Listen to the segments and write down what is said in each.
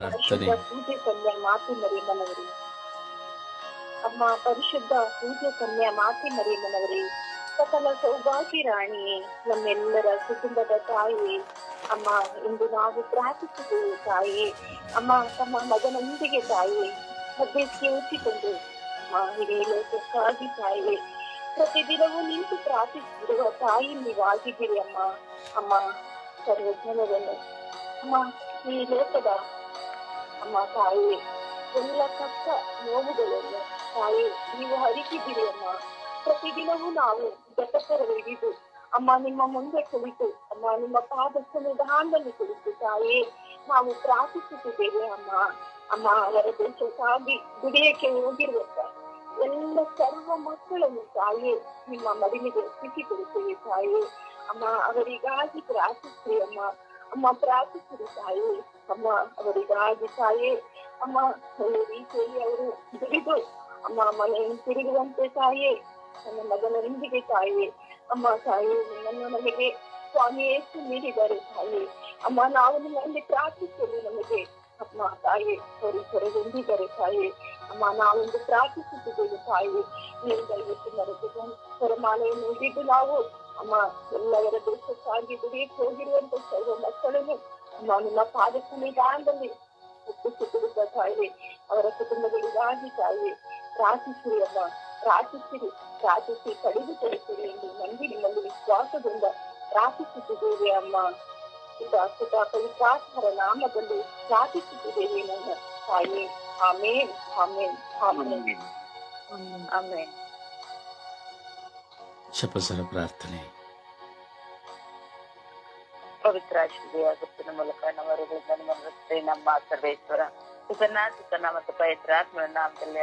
ಪ್ರಾರ್ಥನೆ ಪೂಜೆ ಕನ್ಯಾ ಮಾತೆ ಮರಿಯಮ್ಮನವರೇ ಅಮ್ಮ ಪರಿಶುದ್ಧ ಪೂಜೆ ಕನ್ಯಾ ಮಾತೆ ಮರಿಯಮ್ಮನವರೇ ಸಕಲ ಸೌಭಾಗ್ಯ ರಾಣಿಯೇ ನಮ್ಮೆಲ್ಲರ ಕುಟುಂಬದ ತಾಯಿ ಅಮ್ಮ ಇಂದು ನಾವು ಪ್ರಾರ್ಥಿಸಿದ್ದೇವೆ ತಾಯಿ ಅಮ್ಮ ತಮ್ಮ ಮಗನೊಂದಿಗೆ ತಾಯಿ ಮಧ್ಯಕ್ಕೆ ಉಚ್ಚಿಕೊಂಡು ಅಮ್ಮ ಇಡೀ ಲೋಕಕ್ಕಾಗಿ ತಾಯಿ ಪ್ರತಿದಿನವೂ ನಿಂತು ಪ್ರಾರ್ಥಿಸಿರುವ ತಾಯಿ ನೀವಾಗಿದ್ದೀರಿ ಅಮ್ಮ. ಅಮ್ಮ ಸರ್ವಜ್ಞರನ್ನು ಅಮ್ಮ ಈ ಲೋಕದ ಅಮ್ಮ ತಾಯಿ ಎಲ್ಲ ಕಷ್ಟ ನೋವುಗಳನ್ನು ತಾಯಿ, ನೀವು ಹರಿಸಿದ್ದೀರಿ ಅಮ್ಮ. ಪ್ರತಿದಿನವೂ ನಾವು ಹಿಡಿದು, ಅಮ್ಮ ನಿಮ್ಮ ಮುಂದೆ ಕುಳಿತು, ಅಮ್ಮ ನಿಮ್ಮ ಪಾದ ಸನ್ನಿಧಾನದಲ್ಲಿ ಕುಳಿತು ತಾಯಿ, ನಾವು ಪ್ರಾರ್ಥಿಸುತ್ತಿದ್ದೇವೆ ಅಮ್ಮ. ಅಮ್ಮ, ಅವರ ದೇಶಕ್ಕಾಗಿ ದುಡಿಯಕ್ಕೆ ಹೋಗಿರುವಂತ ಎಲ್ಲ ಸರ್ವ ಮಕ್ಕಳನ್ನು ತಾಯಿ, ನಿಮ್ಮ ಮಡಿಲಿಗೆ ಒಪ್ಪಿಸಿಕೊಡುತ್ತೇವೆ ತಾಯಿ. ಅಮ್ಮ, ಅವರಿಗಾಗಿ ಪ್ರಾರ್ಥಿಸ್ತೀವಿ ಅಮ್ಮ. ಅಮ್ಮ ಪ್ರಾರ್ಥಿಸಿರಿ ತಾಯಿ ಅಮ್ಮ ಅವರಿಗಾಗಿ ತಾಯಿ ಅಮ್ಮ ಒಳ್ಳೆ ರೀತಿಯಲ್ಲಿ ಅವರು ದುಡಿದು ಅಮ್ಮ ಮನೆಯನ್ನು ತಿರುಗುವಂತೆ ತಾಯಿ ನನ್ನ ಮಗನೊಂದಿಗೆ ತಾಯಿ ಅಮ್ಮ ತಾಯಿ ನಿಮ್ಮನ್ನು ನಮಗೆ ಸ್ವಾಮಿ ಏಸು ನೀಡಿದ್ದಾರೆ ತಾಯಿ ಅಮ್ಮ ನಾವು ನಿಮ್ಮಲ್ಲಿ ಪ್ರಾರ್ಥಿಸಲು ನಮಗೆ ಅಮ್ಮ ತಾಯಿ ಹೊರೆ ಹೊರಗೊಂಡಿದ್ದಾರೆ ತಾಯಿ ಅಮ್ಮ ನಾವೊಂದು ಪ್ರಾರ್ಥಿಸುತ್ತಿದ್ದೇವೆ ತಾಯಿ ನೀವು ದಯವಿಟ್ಟು ಮರೆತು ಹೊರಮಾಲೆಯನ್ನು ಹಿಡಿದು ನಾವು ಅಮ್ಮ ಎಲ್ಲವರ ದೇಶಕ್ಕಾಗಿ ದುಡಿಯಕ್ಕೆ ಹೋಗಿರುವಂತ ಸರ್ವ ಮಕ್ಕಳನ್ನು ನಾನು ನಿಮ್ಮ ಪಾದ ಸನ್ನಿಧಾನದಲ್ಲಿ ಒಪ್ಪಿಸಿಕೊಡುತ್ತ ತಾಯಿ ಅವರ ಕುಟುಂಬಗಳಿಗಾಗಿ ತಾಯಿ ಪ್ರಾರ್ಥಿಸಿರಿ ಅಮ್ಮ ಪ್ರಾರ್ಥಿಸಿರಿ ಪ್ರಾರ್ಥಿಸಿ ಕಡಿದು ಕೊಡುತ್ತೀರಿ ಎಂದು ನಂಬಿ ನಿಮ್ಮಲ್ಲಿ ವಿಶ್ವಾಸದಿಂದ ಪ್ರಾರ್ಥಿಸುತ್ತಿದ್ದೇವೆ ಅಮ್ಮ. ಸುತ ಪವಿತ್ರಾತ್ಮರ ನಾಮದಲ್ಲಿ ಪ್ರಾರ್ಥಿಸುತ್ತಿದ್ದೇವೆ ನನ್ನ ತಾಯಿ ಆಮೇನ್ ಆಮೇನ್. ಆಮೇನ್. ಆಮೇನ್. ಶಪಸರ ಪ್ರಾರ್ಥನೆ. ಪವಿತ್ರ ಶ್ರೀಯ ಗುಪ್ತನ ಮೂಲಕ ನಮ್ಮ ನಿಮ್ಮ ಸರ್ವೇಶ್ವರ. ಸುತನ ಮತ್ತು ಪವಿತ್ರಾತ್ಮನ ನಾಮದಲ್ಲಿ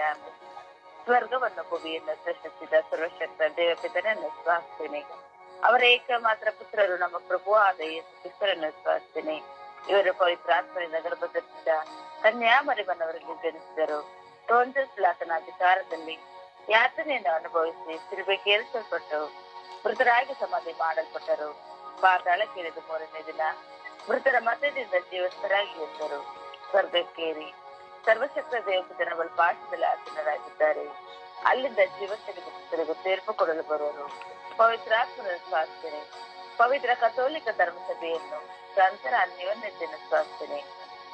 ಸ್ವರ್ಗವನ್ನು ಭೂಮಿಯನ್ನು ಸೃಷ್ಟಿಸಿದ ಸರ್ವಶಕ್ತ ದೇವಪಿತನನ್ನು ಸ್ವಾಸ್ತೀನಿ. ಅವರ ಏಕ ಮಾತ್ರ ಪುತ್ರರು, ನಮ್ಮ ಪ್ರಭು ಆದ ಕ್ರಿಸ್ತರನ್ನು ಸ್ವಾಸ್ತೀನಿ. ಇವರು ಪವಿತ್ರಾತ್ಮನಿಂದ ಗರ್ಭಧರಿಸಿದ ಕನ್ಯಾಮರಿಮನವರಲ್ಲಿ ಜನಿಸಿದರು. ಟೋನ್ಸಸ್ ಲಾತನ ಅಧಿಕಾರದಲ್ಲಿ ಯಾತನೆಯನ್ನು ಅನುಭವಿಸಿ ಸಿಲುಬೆಗೇರಿಸಲ್ಪಟ್ಟು ಮೃತರಾಗಿ ಸಮಾಧಿ ಮಾಡಲ್ಪಟ್ಟರು. ಪಾತಾಳಕ್ಕಿಳಿದು ಮೂರನೇ ದಿನ ಮೃತರ ಮತದಿಂದ ಜೀವಸ್ಥರಾಗಿ ಎದ್ದರು. ಸ್ವರ್ಗಕ್ಕೇರಿ. ಸರ್ವಶಕ್ತ ಅವಲ್ ಪಾಠದಲ್ಲಿ ಆಸೀನರಾಗಿದ್ದಾರೆ. ಅಲ್ಲಿಂದ ಜೀವಸ್ಥರಿಗೆ ತೀರ್ಪು ಕೊಡಲು ಬರುವರು. ಪವಿತ್ರಾತ್ಮನ ಸ್ವಾಸ್ಥ್ಯನೆ. ಪವಿತ್ರ ಕಥೋಲಿಕ ಧರ್ಮಸಭೆಯನ್ನು ಸಂತರ ಅನ್ಯೋನ್ಯತೆಯನ್ನು ಸ್ವಾಸ್ಥ್ಯನೆ.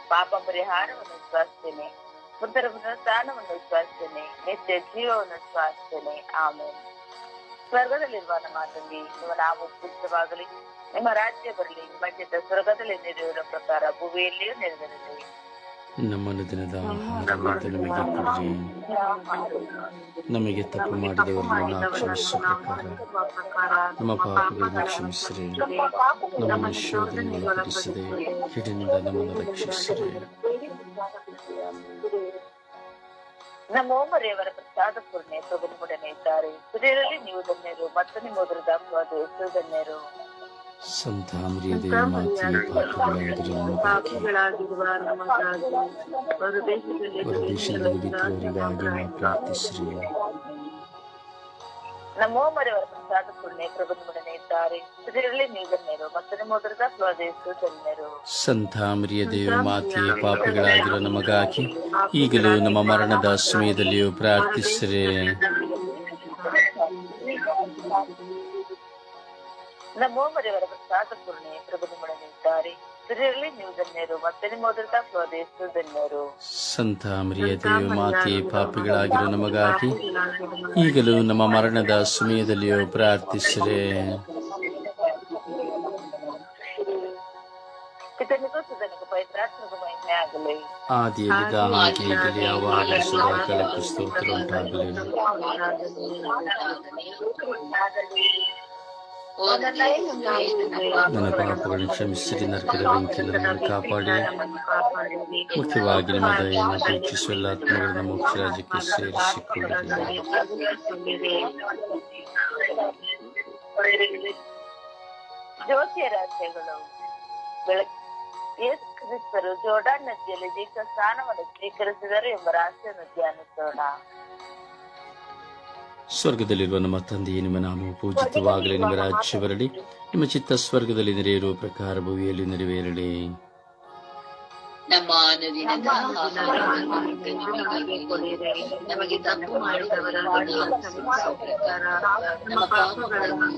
ಪಾಪ ಪರಿಹಾರವನ್ನು ಸ್ವಾಸ್ಥ್ಯನೆ. ಮೃತರ ಪುನರುತ್ಥಾನವನ್ನು ಸ್ವಾಸ್ಥ್ಯನೆ ನಿತ್ಯ ಜೀವವನ್ನು ಸ್ವಾಸ್ಥ್ಯನೆ ಆಮೇಲೆ ಸ್ವರ್ಗದಲ್ಲಿರುವ ನಮ್ಮ ತಂದೆ ನಿಮ್ಮ ನಾವು ಪೂಜಿತವಾಗಲಿ ನಿಮ್ಮ ರಾಜ್ಯ ಬರಲಿ ನಿಮ್ಮ ಚಿತ್ತ ಸ್ವರ್ಗದಲ್ಲಿ ನೆರವೇರುವ ಪ್ರಕಾರ ಭೂಮಿಯಲ್ಲಿಯೂ ನೆರವೇರಲಿ ನಮ್ಮನ್ನು ದಿನದ ನಮಗೆ ನಮಗೆ ತಪ್ಪು ಮಾಡಿದವರನ್ನು ಕ್ಷಮಿಸುವ ಪ್ರಕಾರ ನಮ್ಮ ಪಾಪಗಳನ್ನು ಕ್ಷಮಿಸಿರಿ. ನಮ್ಮನ್ನು ಶೋಧನೆಗೆ ಒಳಪಡಿಸದೆ ಹಿಡಿನಿಂದ ನಮ್ಮನ್ನು ರಕ್ಷಿಸಿರಿ. ನಮ್ಮ ರೇವರ ಪ್ರಸಾದ ಪೂರ್ಣೆ ಪ್ರಭುನಿಮೊಡನೆ ಇದ್ದಾರೆ ಕುದಿಯರಲ್ಲಿ ನೀವು ಧನ್ಯರು ಮತ್ತು ನಿಮ್ಮ ಉದರದ ಅಪವಾದ ಹೆಸರು ಧನ್ಯರು. ಪಾಪಗಳಾಗಿರುವ ನಮಗಾಗಿ. ಹೊರದೇಶದಲ್ಲಿ ಬಿದ್ದವರಿಗಾಗಿ ಪ್ರಾರ್ಥಿಸಿರಿ. ನಮ್ಮ ಮರೆಯವರ ಪ್ರಸಾದ ಪೂರ್ಣೆ ಇದ್ದಾರೆ. ಇದರಲ್ಲಿ ನೀವು ಧನ್ಯರು ಮತ್ತು ನಿಮ್ಮ ಉದರದ ಸಂತಾಮರಿಯ ದೇವ ಮಾತೆಯ ಪಾಪಗಳಾಗಿರೋ ನಮಗಾಗಿ ಈಗಲೂ ನಮ್ಮ ಮರಣದ ಸಮಯದಲ್ಲಿಯೂ ಪ್ರಾರ್ಥಿಸಿರಿ. ನಮ್ಮ ಮರೆಯವರ ಪ್ರಸಾದ ಪೂರ್ಣೆ ಪ್ರಭುನಿಮೊಡನೆ ಇದ್ದಾರೆ. ಕುದಿಯರಲ್ಲಿ ಮರಿಯ ಸಂತ ಮರಿಯದೆಯು ಮಾತೆಯ ಪಾಪಿಗಳಾಗಿರೋ ನಮಗಾಗಿ ಈಗಲೂ ನಮ್ಮ ಮರಣದ ಸಮಯದಲ್ಲಿಯೂ ಪ್ರಾರ್ಥಿಸಿದೆ ಪಿತನಿಗೂ ಸುಧನಿಗೂ ಪವಿತ್ರಾತ್ಮಗೂ ಮಹಿಮೆ ಆಗಲಿ. ಆದಿಯಲ್ಲಿದ್ದ ಹಾಗೆ ಈಗಲೇ ಯಾವಾಗ ಸದಾಕಾಲಕ್ಕೂ ಸ್ತೋತ್ರ ಉಂಟಾಗಲಿ ನನ್ನ ಪಾಪಗಳನ್ನು ಕ್ಷಮಿಸಿರಿ ನರಕದ ಬೆಂಕಿಯಿಂದ ನಮ್ಮನ್ನು ಕಾಪಾಡಿ ಮುಖ್ಯವಾಗಿ ನಿಮ್ಮ ದಯೆಯನ್ನು ಅಪೇಕ್ಷಿಸುವ ಎಲ್ಲ ಆತ್ಮಗಳನ್ನು ಮೋಕ್ಷ ರಾಜ್ಯಕ್ಕೆ ಸೇರಿಸಿಕೊಳ್ಳಿರಿ ಜ್ಯೋತಿಯ ರಹಸ್ಯಗಳು ಬೆಳಕು ಯೇಸು ಕ್ರಿಸ್ತರು ಜೋರ್ಡಾನ್ ನದಿಯಲ್ಲಿ ದೀಕ್ಷಾ ಸ್ನಾನವನ್ನು ಸ್ವೀಕರಿಸಿದರು ಎಂಬ ರಹಸ್ಯವನ್ನು ಧ್ಯಾನಿಸೋಣ ಸ್ವರ್ಗದಲ್ಲಿರುವ ನಮ್ಮ ತಂದೆಯೇ ನಿಮ್ಮ ನಾಮವು ಪೂಜಿತವಾಗಲಿ ನಿಮ್ಮ ರಾಜ್ಯ ಬರಲಿ ನಿಮ್ಮ ಚಿತ್ತ ಸ್ವರ್ಗದಲ್ಲಿ ನೆರೆಯಿರುವ ಪ್ರಕಾರ ಭೂಮಿಯಲ್ಲಿ ನೆರವೇರಲಿ ನಮ್ಮ ಅನುದಿನದ ಆಹಾರವನ್ನು ನಮಗೆ ತಪ್ಪು ಪ್ರಕಾರ ನಮ್ಮ ಪಾಪಗಳನ್ನು.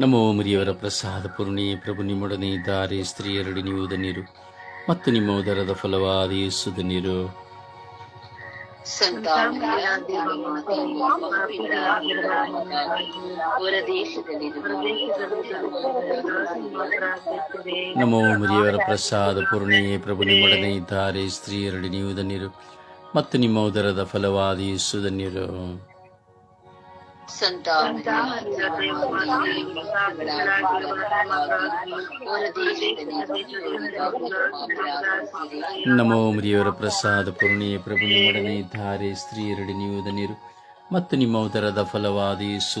ನಮೋ ಮುರಿಯವರ ಪ್ರಸಾದ ಪೂರ್ಣಿ ಪ್ರಭು ನಿಮ್ಮೊಡನೆ ಇದ್ದಾರೆ ಸ್ತ್ರೀಯರಡಿ ನೀವು ಧನ್ಯರು ಮತ್ತು ನಿಮ್ಮ ಉದರದ ಫಲವಾದ ಯೇಸುದ ನೀರು. ನಮೋ ಮುರಿಯವರ ಪ್ರಸಾದ ಪೂರ್ಣಿ ಪ್ರಭು ನಿಮ್ಮೊಡನೆ ಇದ್ದಾರೆ. ಸ್ತ್ರೀಯರಡಿ ನೀವು ಧನ್ಯರು ಮತ್ತು ನಿಮ್ಮ ಉದರದ ಫಲವಾದ ಯೇಸು ಧನ್ಯರು ನಮೋ ಮುರಿಯವರ ಪ್ರಸಾದ ಪೂರ್ಣಿ ಪ್ರಭು ನಿಮ್ಮೊಡನೆ ಧಾರೆ ಸ್ತ್ರೀಯರಡಿ ನೀವು ಧನ್ಯರು ಮತ್ತು ನಿಮ್ಮ ಉದರದ ಫಲವಾದ ಯೇಸು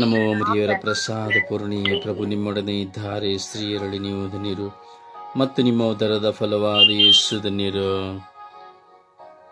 ನಮೋ ಮರಿಯರ ಪ್ರಸಾದ ಪೂರ್ಣಿ ಪ್ರಭು ನಿಮ್ಮೊಡನೆ ಇದ್ದಾರೆ ಸ್ತ್ರೀಯರಳಿ ನೀವು ಧನ್ಯರು ಮತ್ತು ನಿಮ್ಮ ದರದ ಫಲವಾದ ಯೇಸು ಧನ್ಯರು.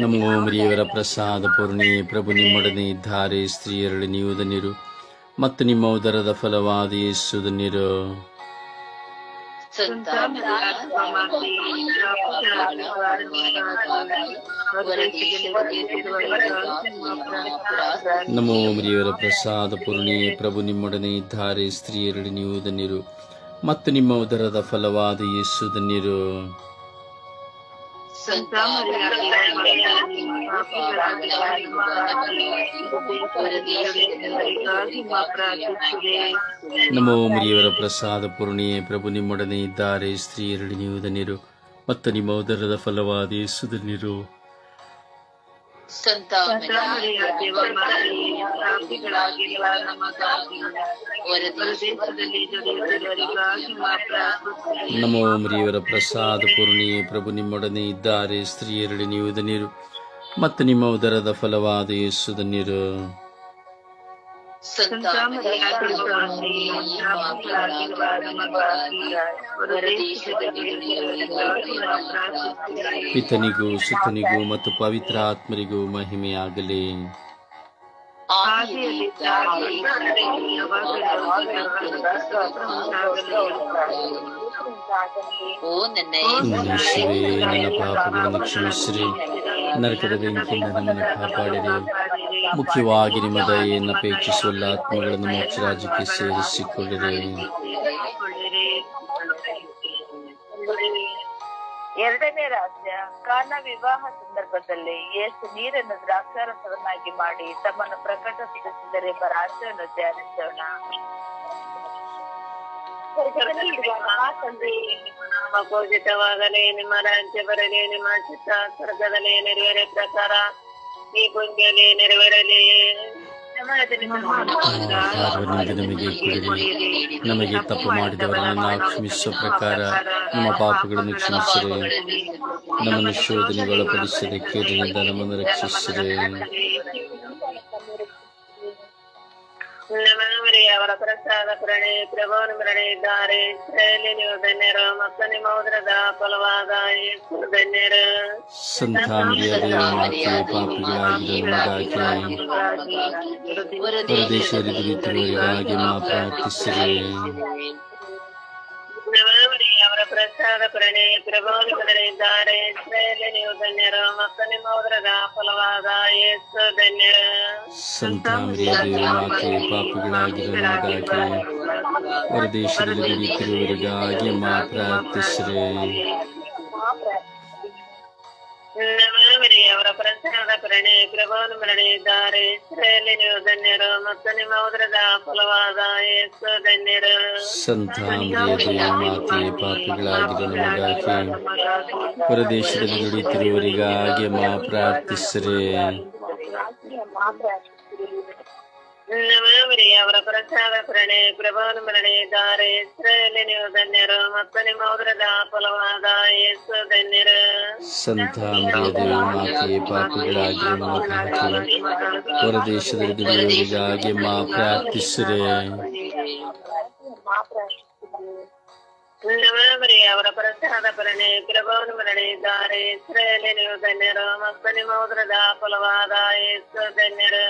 ನಮೋ ಮರಿಯವರ ಪ್ರಸಾದ ಪೂರ್ಣಿ, ಪ್ರಭು ನಿಮ್ಮೊಡನೆ ಇದ್ದಾರೆ ಸ್ತ್ರೀಯರಲ್ಲಿ ನೀವು ಧನ್ಯರು ಮತ್ತು ನಿಮ್ಮ ಉದರದ ಫಲವಾದ ಯೇಸು ನಮೋ ಮರಿಯವರ ಪ್ರಸಾದ ಪೂರ್ಣಿ ಪ್ರಭು ನಿಮ್ಮೊಡನೆ ಇದ್ದಾರೆ ಸ್ತ್ರೀಯರಡಿ ನೀವು ಧನ್ಯರು ಮತ್ತು ನಿಮ್ಮ ಉದರದ ಫಲವಾದ ಯೇಸು ಧನ್ಯರು ಸಂತ ನಮೋ ಮುರಿಯವರ ಪ್ರಸಾದ ಪೂರ್ಣಿಯ, ಪ್ರಭು ನಿಮ್ಮೊಡನೆ ಇದ್ದಾರೆ ಸ್ತ್ರೀಯರಡಿ ನೀವು ಧನ್ಯರು ಮತ್ತು ನಿಮ್ಮ ಉದರದ ಫಲವಾದ ಯೇಸು ಧನ್ಯರು ಸಂತ ನಮೋ ಮರಿಯವರ ಪ್ರಸಾದ ಪೂರ್ಣಿ ಪ್ರಭು ನಿಮ್ಮೊಡನೆ ಇದ್ದಾರೆ ಸ್ತ್ರೀಯರಡಿ ನೀವು ನೀರು ಮತ್ತು ನಿಮ್ಮ ಉದರದ ಫಲವಾದ ಯೇಸು ಸಂತ ಪಿತನಿಗೂ ಸುತನಿಗೂ ಮತ್ತು ಪವಿತ್ರ ಆತ್ಮರಿಗೂ ಮಹಿಮೆಯಾಗಲಿ ಓ ನನ್ನ ನನ್ನ ಯೇಸುವೇ ನನ್ನ ಪಾಪಗಳನ್ನು ಕ್ಷಮಿಸಿರಿ ನರಕದ ಬೆಂಕಿಯಿಂದ ನಮ್ಮನ್ನು ಕಾಪಾಡಿರಿ. ಮುಖ್ಯವಾಗಿ ನಿಮ್ಮ ದಯೆಯನ್ನು ಅಪೇಕ್ಷಿಸುವಲ್ಲ ಆತ್ಮಗಳನ್ನು ಮೋಕ್ಷ ರಾಜ್ಯಕ್ಕೆ ಸೇರಿಸಿಕೊಳ್ಳಿರಿ. ಎರಡನೇ ರಾಜ್ಯ, ಕಾನ ವಿವಾಹ ಸಂದರ್ಭದಲ್ಲಿ ಯೇಸು ನೀರನ್ನು ದ್ರಾಕ್ಷಾರಸವನ್ನಾಗಿ ಮಾಡಿ ತಮ್ಮನ್ನು ಪ್ರಕಟಪಡಿಸಿದರೆಂಬ ರಾಜ್ಯವನ್ನು ಧ್ಯಾನಿಸೋಣ. ಇರುವ ನಮ್ಮ ರಾಜ್ಯ ಬರಲಿ, ನಿಮ್ಮ ಚಿತ್ತ ಸ್ವರ್ಗದಲ್ಲಿ ನೆರವೇರ ಪ್ರಕಾರ ಈ ಭೂಮಿಯಲ್ಲಿ ನೆರವೇರಲಿ. ನಮಗೆ ಕೊಡಿರಿ. ನಮಗೆ ತಪ್ಪು ಮಾಡಿದವರನ್ನು ಕ್ಷಮಿಸುವ ಪ್ರಕಾರ ನಮ್ಮ ಪಾಪಗಳನ್ನು ಕ್ಷಮಿಸಿರಿ. ನಮ್ಮನ್ನು ಶೋಧನೆಗೆ ಒಳಪಡಿಸದೆ ಕೇಳಿನಿಂದ ನಮ್ಮನ್ನು ರಕ್ಷಿಸಿರಿ. ನಮ್ಮವರೇ ಅವರ ಪ್ರಸಾದ ಪ್ರಣಿ ಪ್ರಭುವನ್ನು ಮರಣೆ ಇದ್ದಾರೆ ಇಸ್ರಾಯೇಲಿ ನೀವು ಧನ್ಯರು ಮತ್ತು ನಿಮ್ಮ ಉದರದ ಫಲವಾದ ಯೇಸು ಧನ್ಯರು ಸಂತ ಮರಿಯದೇ ಮಾತೆ ಪಾಪಿಗಳಾಗಿರುವ ನಮಗಾಗಿ ಹೊರದೇಶದಲ್ಲಿ ದುಡಿತಿರುವವರಿಗಾಗಿ ಮಾ ಪ್ರಾರ್ಥಿಸಿರಿ ನಮ್ಮವರೇ ಅವರ ಪ್ರಸಾದ ಪ್ರಣಿ ಪ್ರಭುವನ್ನು ಮರಣೆ ಇದ್ದಾರೆ ಇಸ್ರಾಯೇಲಿ ನೀವು ಧನ್ಯರು ಮತ್ತು ನಿಮ್ಮ ಉದರದ ಫಲವಾದ ಯೇಸು ಧನ್ಯರು. ಸಂತ ಮರಿಯದೇ ಮಾತೆ ಪಾಪಿಗಳಾಗಿರುವ ನಮಗಾಗಿ ಹೊರದೇಶದಲ್ಲಿ ದುಡಿತಿರುವವರಿಗಾಗಿ ಮಾ ಪ್ರಾರ್ಥಿಸಿರಿ ಪ್ರಾರ್ಥನೆ ಅವರ ಪ್ರಸಾದ ಪ್ರಣೆ ಪ್ರಭಾವನ ಮರಣಿದ್ದಾರೆ ಇಸ್ರೇಲಿ ನೀವು ಧನ್ಯರು ಮತ್ತು ನಿಮ್ಮ ಉದರದ ಫಲವಾದ ಯೇಸು ಧನ್ಯರು. ಸಂತ ಮರಿಯದೆಯ ಮಾತೆ ಪಾಪಿಗಳಾಗಿರೋ ನಮಗಾಗಿ ದುಡಿತಿರುವವರಿಗಾಗಿ ಮಾ ಪ್ರಾರ್ಥಿಸ್ರೆ. ನವಮರಿ ಅವರ ಪ್ರಸಾದ ಪ್ರಣೆ ಪ್ರಭಾವನ ಮರಣಿದ್ದಾರೆ ಇಸ್ರೇಲಿ ನೀವು ಧನ್ಯರು ಮತ್ತು ನಿಮ್ಮ ಉದರದ ಫಲವಾದ ಯೇಸು ಧನ್ಯರು. ಸಂತ ಮರಿಯದೆಯ ಮಾತೆ ಪಾಪಿಗಳಾಗಿರೋ ನಮಗಾಗಿ ಹೊರದೇಶದಲ್ಲಿ ದುಡಿಯುವವರಿಗಾಗಿ ಮಾ ಪ್ರಾರ್ಥಿಸ್ರೆ. ನವಮರಿ ಅವರ ಪ್ರಸಾದ ಪ್ರಣೆ ಪ್ರಭಾವನ ಮರಳಿದ್ದಾರೆ ಇಸ್ರೇಲಿ ನೀವು ಧನ್ಯರು ಮತ್ತು ನಿಮ್ಮ ಉದ್ರದ ಫಲವಾದ ಯೇಸು ಧನ್ಯರು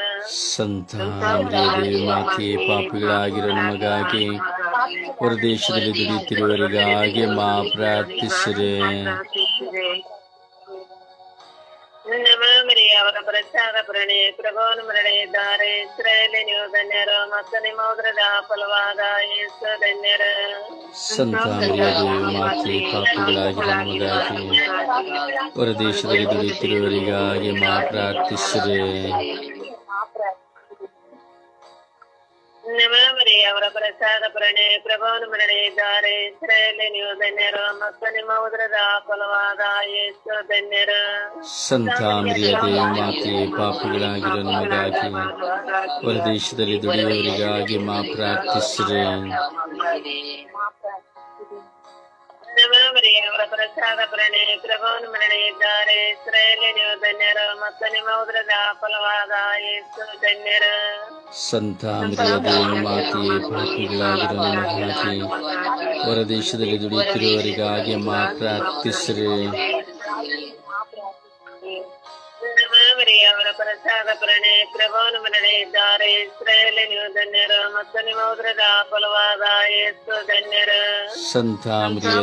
ಸಂತ ಮಾತೆ ಪಾಪಿಗಳಾಗಿರೋ ನಮಗಾಗಿ ಹೊರದೇಶದಲ್ಲಿ ದುಡಿಯುತ್ತಿರುವವರಿಗಾಗಿ ಮಾ ಪ್ರಾರ್ಥಿಸ್ರೆ. ನವಮರಿ ಅವರ ಪ್ರಸಾದ ಪ್ರಣೆ ಪ್ರಭಾವನ ಮರಳಿದ್ದಾರೆ ಇಸ್ರೇಲಿ ನೀವು ಧನ್ಯರು ಮತ್ತು ನಿಮ್ಮ ಉದ್ರದ ಫಲವಾದ ಯೇಸು ಧನ್ಯರು ಸಂತ ಮರಿಯದೆಯ ಮಾತೆ ಪಾಪಿಗಳಾಗಿರೋ ನಮಗಾಗಿ ಹೊರದೇಶದಲ್ಲಿ ದುಡಿಯುತ್ತಿರುವವರಿಗಾಗಿ ಮಾ ಪ್ರಾರ್ಥಿಸ್ರೆ ನವಮರಿ ಅವರ ಪ್ರಸಾದ ಪ್ರಣೆ ಪ್ರಭಾವನ ಮರಣಿದ್ದಾರೆ ಇಸ್ರೇಲಿ ನೀವು ಧನ್ಯರು ಮತ್ತು ನಿಮ್ಮ ಉದರದ ಫಲವಾದ ಯೇಸು ಧನ್ಯರು ಸಂತ ಮರಿಯದೆಯ ಮಾತೆ ಪಾಪಿಗಳಾಗಿರೋ ನಮಗಾಗಿ ಹೊರದೇಶದಲ್ಲಿ ದುಡಿಯುವವರಿಗಾಗಿ ಮಾ ಪ್ರಾರ್ಥಿಸ್ರೆ. ಪ್ರಸಾದ ಪ್ರಣೆ ಪ್ರಭುವನ್ನು ಮರಣಿದ್ದಾರೆ ಇಸ್ರೇಲಿ ನೀವು ಧನ್ಯರು ಮತ್ತು ನಿಮ್ಮ ಉದ್ರದ ಫಲವಾದ ಯೇಸು ಧನ್ಯರು. ಸಂತ ಹೊರದೇಶದಲ್ಲಿ ದುಡಿಯುತ್ತಿರುವವರಿಗಾಗಿ ಮಾ ಪ್ರಾರ್ಥಿಸ್ರೆ. ಪ್ರಸಾದ ಪ್ರಣೆ ಪ್ರಭಾವನ ಮರಣಿದ್ದಾರೆ ಇಸ್ರೇಲಿ ನೀವು ಧನ್ಯರು ಮತ್ತು ನಿಮ್ಮ ಉದ್ರದ ಫಲವಾದ ಯೇಸು ಧನ್ಯರು. ಸಂತ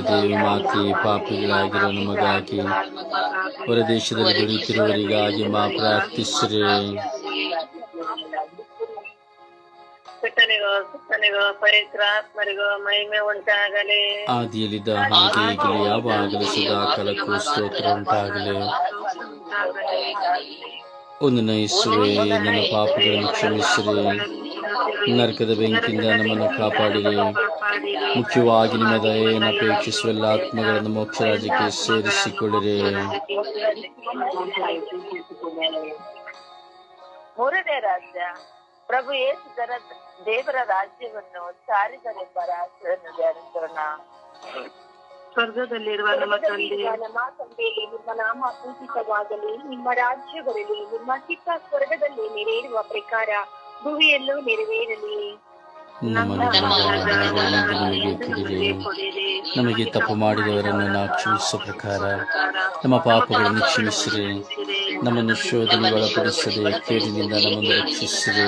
ದೇವಿ ಮಾತೆ ಪಾಪಿಗಳಾಗಿರೋ ನಮಗಾಗಿ ಹೊರದೇಶದಲ್ಲಿ ದುಡಿಯುತ್ತಿರುವವರಿಗಾಗಿ ಮಾ ಪ್ರಾರ್ಥಿಸ್ರೆ. ಸುತ್ತನಿಗೋ ಸುತ್ತನಿಗೋ ಪವಿತ್ರಾತ್ಮರಿಗೋ ಮಹಿಮೆ ಉಂಟಾಗಲಿ. ಆದಿಯಲ್ಲಿದ್ದ ಹಾಗೆ ಈಗಲೂ ಯಾವಾಗಲೂ ಸದಾ ಕಲಕ್ಕೂ ಸ್ತೋತ್ರ ಉಂಟಾಗಲಿ. ಒಂದು ನಯಿಸುವೆ ನನ್ನ ಪಾಪಗಳನ್ನು ಕ್ಷಮಿಸಿರಿ. ನರಕದ ಬೆಂಕಿಯಿಂದ ನಮ್ಮನ್ನು ಕಾಪಾಡಿರಿ. ಮುಖ್ಯವಾಗಿ ನಿಮ್ಮ ದಯೆಯನ್ನು ಅಪೇಕ್ಷಿಸುವ ಎಲ್ಲ ಆತ್ಮಗಳನ್ನು ಮೋಕ್ಷ ರಾಜ್ಯಕ್ಕೆ ಸೇರಿಸಿಕೊಳ್ಳಿರಿ. ಮೂರನೇ ರಾಜ್ಯ, ಪ್ರಭು ಯೇಸು ದೇವರ ರಾಜ್ಯವನ್ನು ಸಾರಿದರೆಂಬ ರಾಜ್ಯವನ್ನು ಧ್ಯಾನಿಸೋಣ. ಸ್ವರ್ಗದಲ್ಲಿರುವ ನಮ್ಮ ತಂದೆ ನಮ್ಮ ನಾಮ ಪೂಜಿತವಾಗಲಿ ನಿಮ್ಮ ರಾಜ್ಯ ಬರಲಿ ನಿಮ್ಮ ಚಿತ್ತ ಸ್ವರ್ಗದಲ್ಲಿ ನೆರವೇರುವ ಪ್ರಕಾರ ಭೂಮಿಯಲ್ಲೂ ನೆರವೇರಲಿ ನಮ್ಮ ನಮಗೆ ನಮಗೆ ತಪ್ಪು ಮಾಡಿದವರನ್ನು ನಾವು ಕ್ಷಮಿಸುವ ಪ್ರಕಾರ ನಮ್ಮ ಪಾಪಗಳನ್ನು ಕ್ಷಮಿಸಿರಿ ನಮ್ಮನ್ನು ಶೋಧನೆಗೊಳಪಡಿಸದೆ ಕೇಳಿನಿಂದ ನಮ್ಮನ್ನು ರಕ್ಷಿಸಿರಿ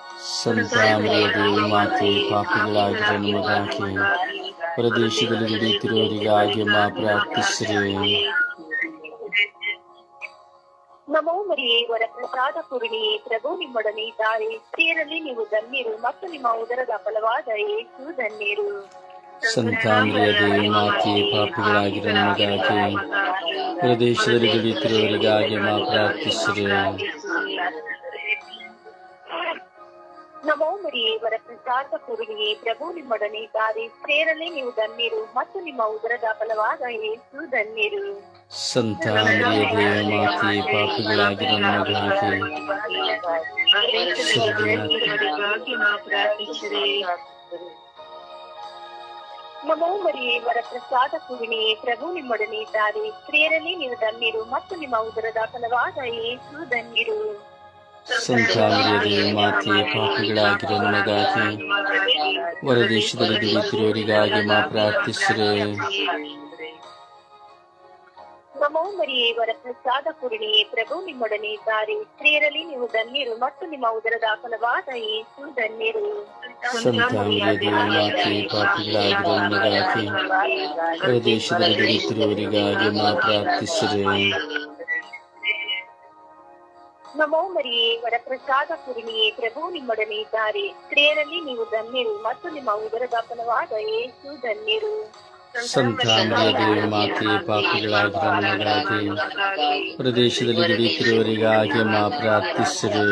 ಸಂತಾನವೇ ಮಾತೆ ಪಾಪಿಗಳಾಗಿರೋ ನಮಗಾಗಿ ಪ್ರದೇಶದಲ್ಲಿ ದುಡಿಯುತ್ತಿರುವವರಿಗಾಗಿ ಮಾ ಪ್ರಾರ್ಥಿಸಿರಿ ನಮೋ ಮರಿಯೇ ವರಪ್ರಸಾದ ಪೂರ್ಣಿಯೇ ಪ್ರಭು ನಿಮ್ಮೊಡನೆ ಇದ್ದಾರೆ ಸ್ತ್ರೀಯರಲ್ಲಿ ನೀವು ಧನ್ಯರು ಮತ್ತು ನಿಮ್ಮ ಉದರದ ಫಲವಾದ ಯೇಸು ಧನ್ಯರು ದೇವಿ ಮಾತೆ ಪಾಪಿಗಳಾಗಿರೋ ನಮಗಾಗಿ ಪ್ರದೇಶದಲ್ಲಿ ದುಡಿಯುತ್ತಿರುವವರಿಗಾಗಿ ಮಾ ಪ್ರಾರ್ಥಿಸಿರಿ ಮರಿಯೇ ವರಪ್ರಸಾದ ಪೂರ್ಣಿಯೇ ಪ್ರಭು ನಿಮ್ಮೊಡನೆ ಇದ್ದಾರೆ. ಸೇರಲಿ ನೀವು ಧನ್ಯರು ಮತ್ತು ನಿಮ್ಮ ಉದರದ ಫಲವಾದ ಏಸು ಧನ್ಯರು. ಸಂತ ಮಾತೆ ಪಾಪಿಗಳಾಗಿರೋ ನಮಗಾಗಿ ನಮೋ ಮರಿಯೇ ವರಪ್ರಸಾದ ಕುರುಣಿಯೇ ಪ್ರಭು ನಿಮ್ಮೊಡನೆ ಇದ್ದಾರೆ. ಸ್ತ್ರೀಯರಲ್ಲಿ ನೀವು ಧನ್ಯರು ಮತ್ತು ನಿಮ್ಮ ಉದರದ ಫಲವಾದ ಏಸು ಧನ್ಯರು. ಸಂತಾನವೇ ಮಾತೆ ಪಾಪಿಗಳಾಗಿರೋ ನಮಗಾಗಿ ಹೊರದೇಶದಲ್ಲಿ ದುಡಿಯುತ್ತಿರುವವರಿಗಾಗಿ ಮಾ ಪ್ರಾರ್ಥಿಸಿರೆ. ಮರಿಯೇ ಪ್ರಸಾದ ಪೂರ್ಣಿಯೇ ಪ್ರಭು ನಿಮ್ಮೊಡನೆ ಇದ್ದಾರೆ. ಸ್ತ್ರೀಯರಲ್ಲಿ ನೀವು ಧನ್ಯರು ಮತ್ತು ನಿಮ್ಮ ಉದರದ ಫಲವಾದ ಯೇಸು ಧನ್ಯರು. ಸಂತ ಮರಿಯ ಮಾತೆ ಪಾಪಿಗಳಾಗಿರೋ ನನಗಾಗಿ ಪ್ರದೇಶದಲ್ಲಿ ದುಡಿತಿರುವವರಿಗಾಗಿ ಮಾ ಪ್ರಾರ್ಥಿಸಿರಿ. ನಮೋ ಮರಿಯೇ ವರ ಪ್ರಸಾದ ಪೂರ್ಣಿಯೇ ಪ್ರಭು ನಿಮ್ಮೊಡನೆ ಇದ್ದಾರೆ. ಸ್ತ್ರೀಯರಲ್ಲಿ ನೀವು ಧನ್ಯರು ಮತ್ತು ನಿಮ್ಮ ಉದರದ ಫಲವಾದ ಯೇಸು ಧನ್ಯರು. ಮಾತೆ ನಮಗಾಗಿ ಪ್ರದೇಶದಲ್ಲಿ ದುಡಿಯುತ್ತಿರುವವರಿಗಾಗಿ ಮಾ ಪ್ರಾರ್ಥಿಸಿರಿ.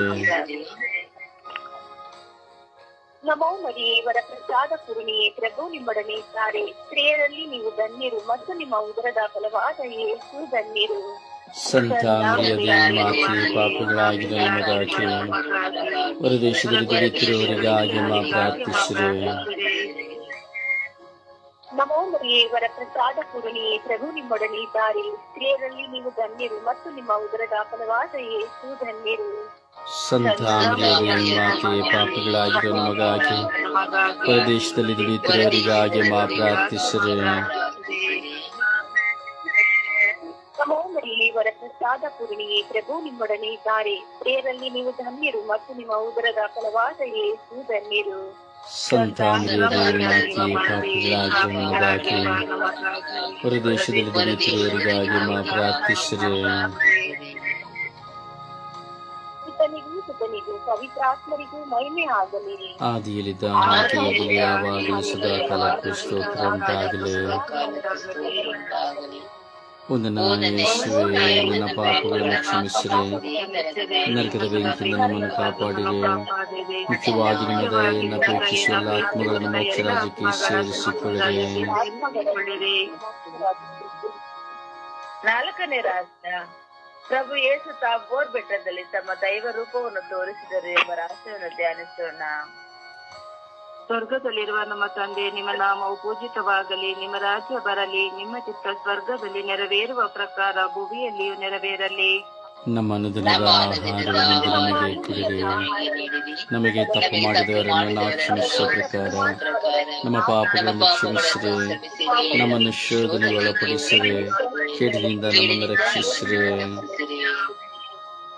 ನಮೋ ಮರಿಯೇ ವರ ಪ್ರಸಾದ ಪೂರ್ಣಿಯೇ ಪ್ರಭು ನಿಮ್ಮೊಡನೆ ಇದ್ದಾರೆ. ಸ್ತ್ರೀಯರಲ್ಲಿ ನೀವು ಧನ್ಯರು ಮತ್ತು ನಿಮ್ಮ ಉದರದ ಫಲವಾದ ಏಸು ಧನ್ಯರು. ಸಂತ ಮರಿಯ ಮಾತೆ ಪಾಪಿಗಳಾಗಿರೋ ನಮಗಾಗಿ. ಹೊರದೇಶದಲ್ಲಿ ದುಡಿತಿರುವವರಿಗಾಗಿ ಮಾ ಪ್ರಾರ್ಥಿಸಿರಿ. ನಮೋ ಮರಿಯೇ ವರ ಪ್ರಸಾದ ಪೂರಣಿಯೇ ಪ್ರಭು ನಿಮ್ಮೊಡನೆ ಇದ್ದಾರೆ. ಸ್ತ್ರೀಯರಲ್ಲಿ ನೀವು ಧನ್ಯರು ಮತ್ತು ನಿಮ್ಮ ಉದರದ ಫಲವಾದ ಯೇಸು ಧನ್ಯರು. ಸಂತ ಮರಿಯ ಮಾತೆ ಪಾಪಿಗಳಾಗಿರೋ ನಮಗಾಗಿ. ಪ್ರದೇಶದಲ್ಲಿ ದುಡಿಯುತ್ತಿರುವವರಿಗಾಗಿ ಮಾ ಪ್ರಾರ್ಥಿಸಿರಿ. ಪ್ರಸಾದ ಪೂರ್ಣಿಯೇ ಪ್ರಭು, ನಿಮ್ಮೊಡನೆ ಇದ್ದಾರೆ. ಪ್ರೇಯರಲ್ಲಿ ನೀವು ಧನ್ಯರು ಮತ್ತು ನಿಮ್ಮ ಉದರದ ಫಲವಾದ ಯೇಸು ಧನ್ಯರು ಸಂತ ಮರಿಯ ಮಾತೆ ಪಾಪಿಗಳಾಗಿರೋ ನಮಗಾಗಿ ಪ್ರದೇಶದಲ್ಲಿ ದುಡಿತಿರುವವರಿಗಾಗಿ ಮಾ ಆಗಲಿ ಆದಿಯಲ್ಲಿದ್ದ ಯಾವಾಗಲೂ ಸದಾ ಕಾಲಕ್ಕೂ ಸ್ತೋತ್ರ ಉಂಟಾಗಲಿ ನನ್ನ ಪಾಪಗಳನ್ನು ಕ್ಷಮಿಸಿರಿ ನರಕದ ಬೆಂಕಿಯಿಂದ ನಮ್ಮನ್ನು ಕಾಪಾಡಿರಿ ಮುಖ್ಯವಾಗಿ ನಿಮ್ಮ ದಯೆಯನ್ನು ಪ್ರೀತಿಸಿ ಎಲ್ಲ ಆತ್ಮಗಳನ್ನು ಮೋಕ್ಷ ರಾಜ್ಯಕ್ಕೆ ಸೇರಿಸಿಕೊಳ್ಳಿರಿ ನಾಲ್ಕನೇ ರಾಜ್ಯ ಪ್ರಭು ಯೇಸು ತಾಬೋರ್ ಬೆಟ್ಟದಲ್ಲಿ ತಮ್ಮ ದೈವ ರೂಪವನ್ನು ತೋರಿಸಿದರು ಎಂಬ ರಹಸ್ಯವನ್ನು ಧ್ಯಾನಿಸೋಣ ಸ್ವರ್ಗದಲ್ಲಿರುವ ನಮ್ಮ ತಂದೆ ನಿಮ್ಮ ನಾಮವು ಪೂಜಿತವಾಗಲಿ ನಿಮ್ಮ ರಾಜ್ಯ ಬರಲಿ ನಿಮ್ಮ ಚಿತ್ತ ಸ್ವರ್ಗದಲ್ಲಿ ನೆರವೇರುವ ಪ್ರಕಾರ ಭುವಿಯಲ್ಲಿಯೂ ನೆರವೇರಲಿ. ನಮ್ಮ ಅನುದಿನದ ಆಹಾರವನ್ನು ನಮಗೆ ಕೊಡಿರಿ ನಮಗೆ ತಪ್ಪು ಮಾಡಿದವರನ್ನು ಕ್ಷಮಿಸುವ ಪ್ರಕಾರ ನಮ್ಮ ಪಾಪಗಳನ್ನು ಕ್ಷಮಿಸಿರಿ ನಮ್ಮನ್ನು ಶೋಧನೆ ಒಳಪಡಿಸಿರಿ. ಕೇಡಿನಿಂದ ನಮ್ಮನ್ನು ರಕ್ಷಿಸಿರಿ.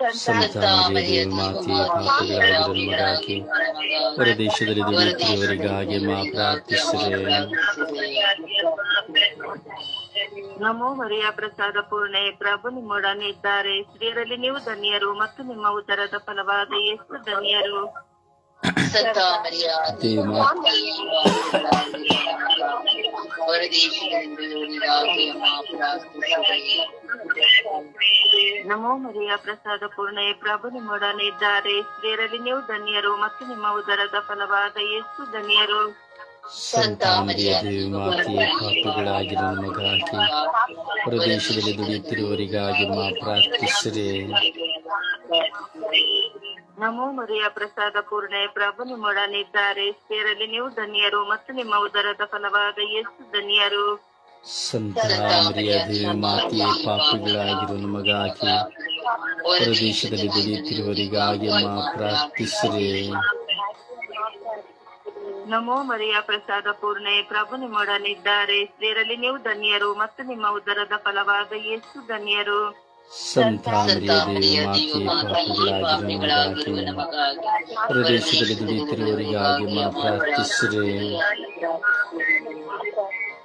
ಸಂತ ಮರಿಯದೇ ಮಾತೆಯೇ ಪಾಪಿಗಳಾಗಿರೋ ನಮಗಾಗಿ ಪ್ರದೇಶದಲ್ಲಿ ದುಡಿತಿರುವವರಿಗಾಗಿ ಮಾ ಪ್ರಾರ್ಥಿಸಿದೆ. ನಮೋ ಮರಿಯ ಪ್ರಸಾದ ಪೂರ್ಣೆ ಪ್ರಭು ನಿಮ್ಮೊಡನೆ ಇದ್ದಾರೆ ಸ್ತ್ರೀಯರಲ್ಲಿ ನೀವು ಧನ್ಯರು ಮತ್ತು ನಿಮ್ಮ ಉತ್ತರದ ಫಲವಾದ ಎಷ್ಟು ಧನ್ಯರು. ದೇವ ನಮೋ ಮರಿಯ ಪ್ರಸಾದ ಪೂರ್ಣೆ ಪ್ರಭು ನಿಮ್ಮೊಡನೆ ಇದ್ದಾರೆ. ಸ್ತ್ರೀಯರಲ್ಲಿ ನೀವು ಧನ್ಯರು ಮತ್ತು ನಿಮ್ಮ ಉದರದ ಫಲವಾದ ಎಷ್ಟು ಧನ್ಯರು. ಸಂತ ಪಾಪಿಗಳಾಗಿರೋ ನಮಗಾಗಿ ಪ್ರದೇಶದಲ್ಲಿ ದುಡಿಯುತ್ತಿರುವವರಿಗಾಗಿ ಮಾ ಪ್ರಾರ್ಥಿಸಿರಿ. ನಮೋ ಮರಿಯ ಪ್ರಸಾದ ಪೂರ್ಣೆ ಪ್ರಭು ನಿಮ್ಮೊಡನೆ ಇದ್ದಾರೆ. ಸ್ತ್ರೀಯರಲ್ಲಿ ನೀವು ಧನ್ಯರು ಮತ್ತು ನಿಮ್ಮ ಉದರದ ಫಲವಾದ ಎಷ್ಟು ಧನ್ಯರು. ಸಂತ ಮರಿಯದೇ ಮಾತೆಯೇ ಪಾಪಿಗಳಾಗಿರೋ ನಮಗಾಗಿ ಪ್ರದೇಶದಲ್ಲಿ ಬೆಳೆಯುತ್ತಿರುವವರಿಗಾಗಿ ಮಾ ಪ್ರಾರ್ಥಿಸಿರಿ. ನಮೋ ಮರಿಯ ಪ್ರಸಾದ ಪೂರ್ಣೆ ಪ್ರಭು ನಿಮ್ಮೊಡನಿದ್ದಾರೆ ಸ್ತ್ರೀಯರಲ್ಲಿ ನೀವು ಧನ್ಯರು ಮತ್ತು ನಿಮ್ಮ ಉದರದ ಫಲವಾದ ಎಷ್ಟು ಧನ್ಯರು. ಸಂತ ಮರಿಯದೇ ಮಾತೆಯೇ ಪಾಪಿಗಳಾಗಿರೋ ನಮಗಾಗಿ ಪ್ರದೇಶದಲ್ಲಿ ಬೆಳೆಯುತ್ತಿರುವವರಿಗಾಗಿ ಮಾ ಪ್ರಾರ್ಥಿಸಿರಿ.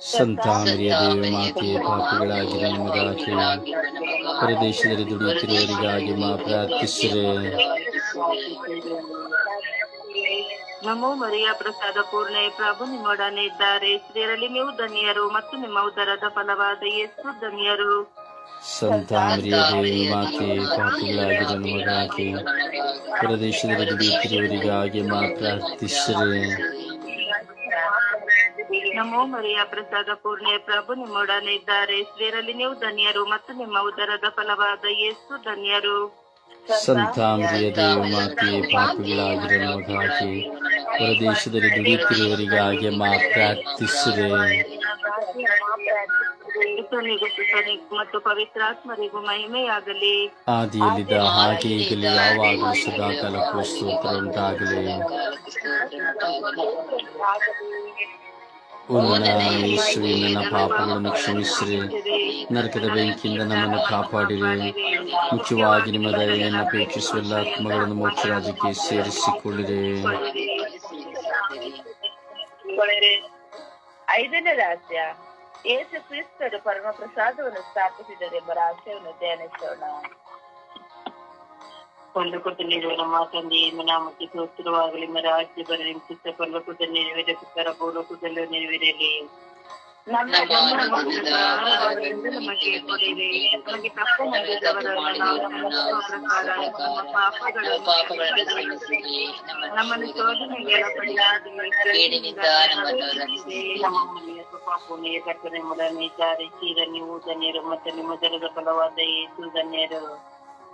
ಸಂತ ಮರಿಯದೇ ಮಾತೆಯೇ ಪಾಪಿಗಳಾಗಿರೋ ನಮಗಾಗಿ ಪ್ರದೇಶದಲ್ಲಿ ದುಡಿಯುತ್ತಿರುವವರಿಗಾಗಿ ಮಾ ಪ್ರಾರ್ಥಿಸಿರೆ. ನಮೋ ಮರಿಯ ಪ್ರಸಾದ ಪೂರ್ಣೆ ಪ್ರಭು ನಿಮ್ಮೊಡನೆ ಇದ್ದಾರೆ. ಸ್ತ್ರೀಯರಲ್ಲಿ ನೀವು ಧನ್ಯರು ಮತ್ತು ನಿಮ್ಮ ಉದರದ ಫಲವಾದ ಯೇಸು ಧನ್ಯರು. ಸಂತ ಮರಿಯ ದೇವಿ ಮಾತೆ ಪಾಪಿಗಳಾಗಿರೋ ನಮಗಾಗಿ ಪ್ರದೇಶದಲ್ಲಿ ದುಡಿಯುತ್ತಿರುವವರಿಗಾಗಿ ಮಾ ಪ್ರಾರ್ಥಿಸಿರಿ. ನಮೋ ಮರಿಯ ಪ್ರಸಾದ ಪೂರ್ಣೆ ಪ್ರಭು ನಿಮ್ಮೊಡನೆ ಇದ್ದಾರೆ. ಸ್ತ್ರೀಯರಲ್ಲಿ ನೀವು ಧನ್ಯರು ಮತ್ತು ನಿಮ್ಮ ಉದರದ ಫಲವಾದ ಯೇಸು ಧನ್ಯರು. ಸಂತ ಮರಿಯ ದೇವಿ ಮಾತೆ ಪಾಪಿಗಳಾಗಿರೋ ನಮಗಾಗಿ ಪ್ರದೇಶದಲ್ಲಿ ದುಡಿಯುತ್ತಿರುವವರಿಗಾಗಿ ಮಾ ಸುತನಿಗೂ ಮತ್ತು ಪವಿತ್ರಾತ್ಮರಿಗೂ ಮಹಿಮೆಯಾಗಲಿ. ಆದಿಯಲ್ಲಿದ್ದ ಹಾಗೆ ಈಗಲೇ ಯಾವಾಗಲೂ ಸದಾಕಾಲಕ್ಕೂ ಸ್ತೋತ್ರ ಉಂಟಾಗಲಿ. ಓ ನನ್ನ ಯೇಸುವೆ ನನ್ನ ಪಾಪಗಳನ್ನು ಕ್ಷಮಿಸಿರಿ. ನರಕದ ಬೆಂಕಿಯಿಂದ ನಮ್ಮನ್ನು ಕಾಪಾಡಿರಿ. ಮುಖ್ಯವಾಗಿ ನಿಮ್ಮ ದಯೆಯನ್ನು ಅಪೇಕ್ಷಿಸುವ ಎಲ್ಲ ಆತ್ಮಗಳನ್ನು ಮೋಕ್ಷ ರಾಜ್ಯಕ್ಕೆ ಸೇರಿಸಿಕೊಳ್ಳಿರಿ ಐದನೇ ರಹಸ್ಯ ಯೇಸು ಕ್ರಿಸ್ತರು ಪರಮ ಪ್ರಸಾದವನ್ನು ಸ್ಥಾಪಿಸಿದರೆಂಬ ರಹಸ್ಯವನ್ನು ಧ್ಯಾನಿಸೋಣ. ಪುತ್ತರ ಪೌಲಕುತಲ್ಲೂ ನೆರವೇರಲಿ ನಮ್ಮ ನಮಗೆ ಕೊಡಿರಿ ನಮಗೆ ತಪ್ಪು ಮಾಡಿದವರನ್ನು ನಾವು ಕ್ಷಮಿಸುವ ಪ್ರಕಾರ ನಮ್ಮ ಪಾಪಗಳನ್ನು ಕ್ಷಮಿಸಿರಿ. ನಮ್ಮನ್ನು ಶೋಧನೆಗೆ ಒಳಪಡಿಸದೆ ನಮ್ಮ ಮನೆಯ ಪಾಪುಣಿಯ ಕಟ್ಟನೆ ಮೊದಲನೇ ಚಾರಿಸಿದ ನೀವು ಧನ್ಯರು ಮತ್ತು ನಿಮ್ಮ ದರದ ಫಲವಾದ ಯೇಸು ಧನ್ಯರು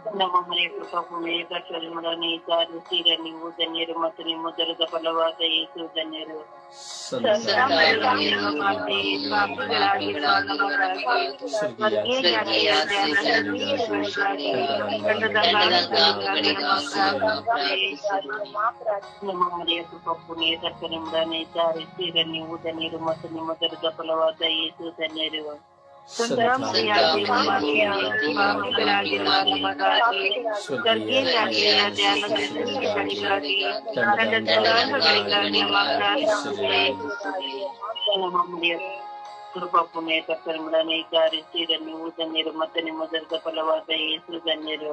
ಸ್ವರ್ಗೀಯ ಯಾತ್ರೆಯ ಧ್ಯಾನಮಯ ಆಯುಷ್ಯಗಳಿಗಾಗಿ ತಂಡದ ಗಾನಗಳಿಗಾಗಿ ಅಮ್ಮ ಪ್ರಾರ್ಥಿಸಿರಿ. ನಮ್ಮ ಮನೆಯ ಕೃಪಾಪುಣಿಯ ಕಟ್ಟಲೆ ಮೊದಲನೇ ಚಾರಿಸಿದ ನೀವು ಧನ್ಯರು ಮತ್ತು ನಿಮ್ಮ ದರದ ಫಲವಾದ ಯೇಸು ಧನ್ಯರು ನಮ್ಮ ಮನೆಯ ಕೃಪಾಪುಣಿಯ ಕರ್ತನೆ ಮುಡನೆ ಚಾರಿಸಿದ ನೀವು ಧನ್ಯರು ಮತ್ತು ನಿಮ್ಮ ದರದ ಫಲವಾದ ಯೇಸು ಧನ್ಯರು ಕೃಪಾಪುಣ್ಯ ಕರ್ತನ ಮುಡನೆ ಚಾರಿಸಿದ ನೀವು ಧನ್ಯರು ಮತ್ತು ನಿಮ್ಮ ದರದ ಫಲವಾದ ಯೇಸು ಧನ್ಯರು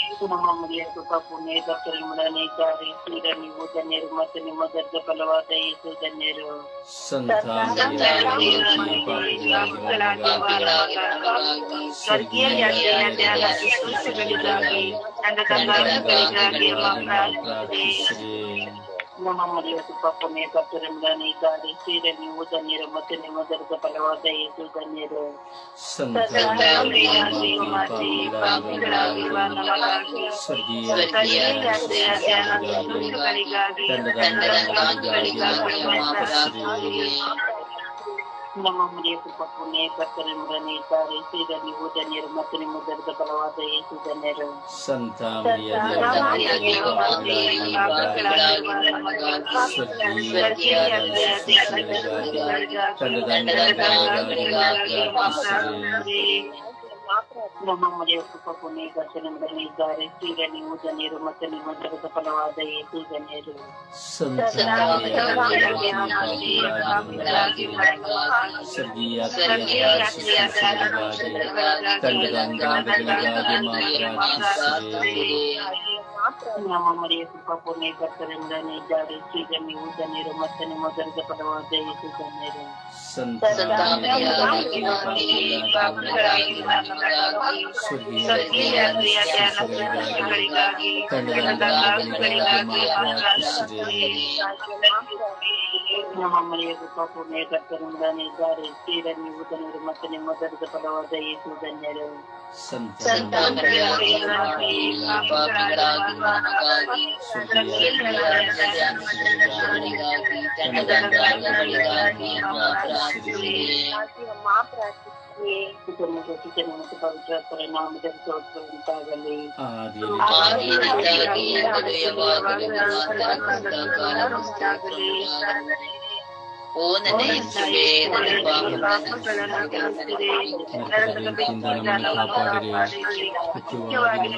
ನಮ್ಮ ಮನೆಯ ಕೃಪಾಪುಣ್ಯ ಕರ್ತನ ಮುಡನೆ ಚಾರಿಸಿದ ನೀವು ಧನ್ಯರು ಮತ್ತು ನಿಮ್ಮ ದರದ ಫಲವಾದ ಯೇಸು ಧನ್ಯರು ಸಂತ ಸ್ವರ್ಗೀಯ ಯಾತ್ರೆಯ ಧ್ಯಾನ ಶುಶ್ರೂಷೆಗಳಿಗಾಗಿ ನನ್ನ ತಂಗಾರಗಳಿಗಾಗಿ ಪ್ರಾರ್ಥಿಸಿದೆ ನಮ್ಮ ಮನೆಯ ಕೃಪಾಪುಣ್ಯ ಕರ್ತನ ಮುಡನೆ ಚಾರಿಸಿದ ನೀವು ಧನ್ಯರು ಮತ್ತು ನಿಮ್ಮ ದರದ ಫಲವಾದ ಯೇಸು ಧನ್ಯರು ಸ್ವರ್ಗೀಯ ನಮ್ಮ ಮನೆಯ ಕೃಪಾಪುಣ್ಯ ಕರ್ತನ ಮುಡನೆ ಚಾರಿಸಿದ ನೀವು ಧನ್ಯರು ಮತ್ತು ನಿಮ್ಮ ದರದ ಫಲವಾದ ಯೇಸು ಧನ್ಯರು ಸಂತ ನಮ್ಮ ಮನೆಯ ಕೃಪಾಪುಣ್ಯ ಕರ್ತನ ಮುಡನೆ ಚಾರಿಸಿದ ನೀವು ಧನ್ಯರು ಮತ್ತು ನಿಮ್ಮ ದರದ ಫಲವಾದ ಯೇಸು ಧನ್ಯರು ಸ್ವರ್ಗೀಯ ನಮ್ಮ ಮನೆಯ ಕೃಪಾಪುಣ್ಯ ಕರ್ತನ ಮುಡನೆ ಚಾರಿಸಿದ ನೀವು ಧನ್ಯರು ಮತ್ತು ನಿಮ್ಮ ದರದ ಫಲವಾದ ಯೇಸು ಧನ್ಯರು ನಮ್ಮ ಮನೆಯ ಕೃಪಾಪುಣ್ಯ ಕರ್ತನ ಮುಡನೆ ಚಾರಿಸಿದ ನೀವು ಧನ್ಯರು ಮತ್ತು ನಿಮ್ಮ ದರದ ಫಲವಾದ ಯೇಸು ಧನ್ಯರು ಕುಟುಂಬ ಶಿಕ್ಷಣ ಮತ್ತು ಪವಿತ್ರ ನಾಮದ ಸ್ತೋತ್ರ ಉಂಟಾಗಲಿ ಓ ನನ್ನ ಯೇಸುವೆ ನನ್ನ ನರಕದ ಬೆಂಕಿಯಿಂದ ನಮ್ಮನ್ನು ಕಾಪಾಡಿರಿ ಮುಖ್ಯವಾಗಿ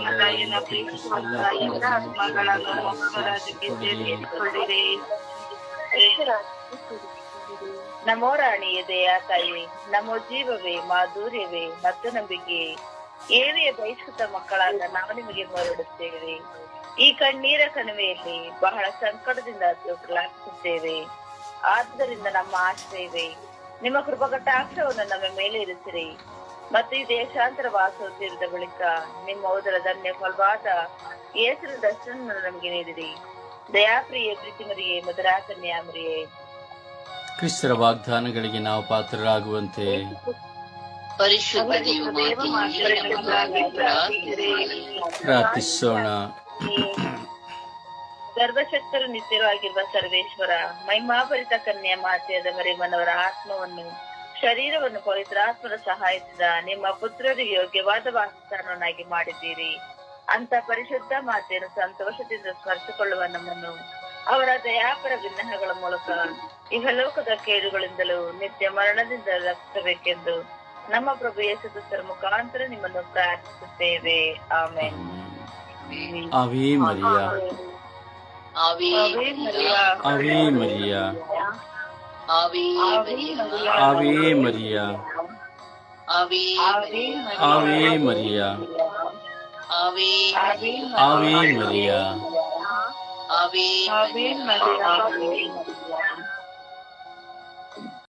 ನಿಮ್ಮ ರಾಣಿಯ ದಯಾ ತಾಯಿ, ನಮೋ ಜೀವವೇ ಮಾಧುರ್ಯವೇ ಮತ್ತು ನಂಬಿಕೆ ಏವಿಯ ಬಯಸುತ್ತ ಮಕ್ಕಳಾದ ನಾವು ನಿಮಗೆ ಮರಡುತ್ತೇವೆ ಈ ಕಣ್ಣೀರ ಕಣಿವೆಯಲ್ಲಿ ಬಹಳ ಸಂಕಟದಿಂದ ತೂಕಲಾಗಿಸುತ್ತೇವೆ ಆದ್ದರಿಂದ ನಮ್ಮ ಆಶ್ರಯವೇ, ನಿಮ್ಮ ಕೃಪಕಟಾಕ್ಷವನ್ನು ನಮ್ಮ ಮೇಲೆ ಇರಿಸಿರಿ. ಮತ್ತು ಈ ದೇಶಾಂತರ ವಾಸವು ತೀರಿದ ಬಳಿಕ ನಿಮ್ಮ ಉದರ ಧನ್ಯ ಫಲವಾದ ಏಸರ ದರ್ಶನ ನಮಗೆ ನೀಡಿರಿ. ದಯಾಪ್ರಿಯ, ಪ್ರೀತಿಮರಿಯೇ ಮಧುರಾ ಕನ್ಯಾಮರಿಯೇ ಕ್ರಿಸ್ತರ ವಾಗ್ದಾನಗಳಿಗೆ ನಾವು ಪಾತ್ರರಾಗುವಂತೆ ಪ್ರಾರ್ಥಿಸೋಣ. ಸರ್ವಶಕ್ತರು ನಿತ್ಯವಾಗಿರುವ ಸರ್ವೇಶ್ವರ ಮಹಿಮಾಭರಿತ ಕನ್ಯಾ ಮಾತೆಯಾದ ಮರಿಮನವರ ಆತ್ಮವನ್ನು ಶರೀರವನ್ನು ಪವಿತ್ರಾತ್ಮರ ಸಹಾಯದಿಂದ ನಿಮ್ಮ ಪುತ್ರರಿಗೆ ಯೋಗ್ಯವಾದ ವಾಸಸ್ಥಾನವನ್ನಾಗಿ ಮಾಡಿದ್ದೀರಿ. ಅಂತ ಪರಿಶುದ್ಧ ಮಾತೆಯನ್ನು ಸಂತೋಷದಿಂದ ಸ್ಮರಿಸಿಕೊಳ್ಳುವ ನಮ್ಮನ್ನು ಅವರ ದಯಾಪರ ವಿನ್ನಹಗಳ ಮೂಲಕ ಇಹಲೋಕದ ಕೇಡುಗಳಿಂದಲೂ ನಿತ್ಯ ಮರಣದಿಂದ ರಕ್ಷಿಸಬೇಕೆಂದು ನಮ್ಮ ಪ್ರಭು ಯೇಸುಕ್ರಿಸ್ತರ ಮುಖಾಂತರ ನಿಮ್ಮನ್ನು ಪ್ರಾರ್ಥಿಸುತ್ತೇವೆ. ಆಮೇಲೆ ಅವೇ ಮರಿಯ ಮರಿಯಾ ಮರಿಯ ಅವೇ ಮರಿಯ ಅವಿ ಮರಿಯಾ ಅವೇ ಮರಿಯ ಆವೇ ಅವೇ ಮರಿಯ ಆವೇ ಅವೇ ಮರಿಯ ಆವೇ